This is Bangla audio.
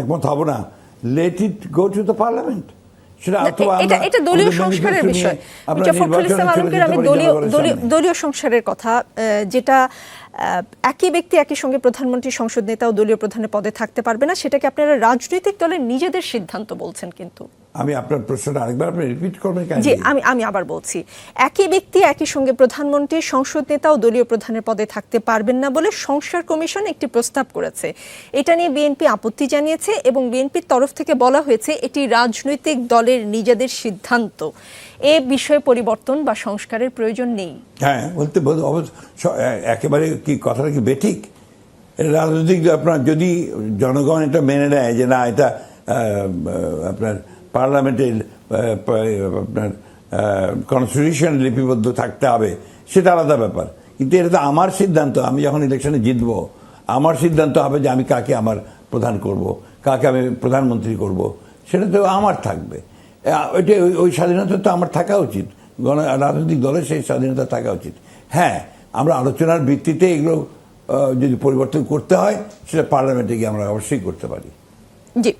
একমত হব না। Let it go to the parliament এটা দলীয় সংস্কারের বিষয়। ফখরুল ইসলাম আলমগীর আমি দলীয় দলীয় সংস্কারের কথা যেটা আহ, একই ব্যক্তি একই সঙ্গে প্রধানমন্ত্রী সংসদ নেতা ও দলীয় প্রধানের পদে থাকতে পারবে না সেটাকে আপনারা রাজনৈতিক দলের নিজেদের সিদ্ধান্ত বলছেন কিন্তু। আমি আপনার প্রশ্নটা আরেকবার আপনি রিপিট করবেন কেন জি আমি আমি আবার বলছি। একই ব্যক্তি একই সঙ্গে প্রধানমন্ত্রী সংসদ নেতা ও দলীয় প্রধানের পদে থাকতে পারবেন না বলে সংস্কার কমিশন একটি প্রস্তাব করেছে। এটা নিয়ে বিএনপি আপত্তি জানিয়েছে এবং বিএনপির তরফ থেকে বলা হয়েছে এটি রাজনৈতিক দলের নিজেদের সিদ্ধান্ত। এ বিষয়ে পরিবর্তন বা সংস্কারের প্রয়োজন নেই। হ্যাঁ বলতে একেবারে কি কথাটা কি বেঠিক? রাজনৈতিক আপনার যদি জনগণ এটা মেনে নেয় যে না এটা আপনার পার্লামেন্টে আপনার কনস্টিটিউশন লিপিবদ্ধ থাকতে হবে, সেটা আলাদা ব্যাপার। কিন্তু এটা তো আমার সিদ্ধান্ত, আমি যখন ইলেকশনে জিতবো, আমার সিদ্ধান্ত হবে যে আমি কাকে আমার প্রধান করব, কাকে আমি প্রধানমন্ত্রী করব, সেটা তো আমার থাকবে। ওইটা ওই- ওই স্বাধীনতা তো আমার থাকা উচিত। গণ, রাজনৈতিক দলের সেই স্বাধীনতা থাকা উচিত। হ্যাঁ আমরা আলোচনার ভিত্তিতে এগুলো যদি পরিবর্তন করতে হয়, সেটা পার্লামেন্টে গিয়ে আমরা অবশ্যই করতে পারি। জি।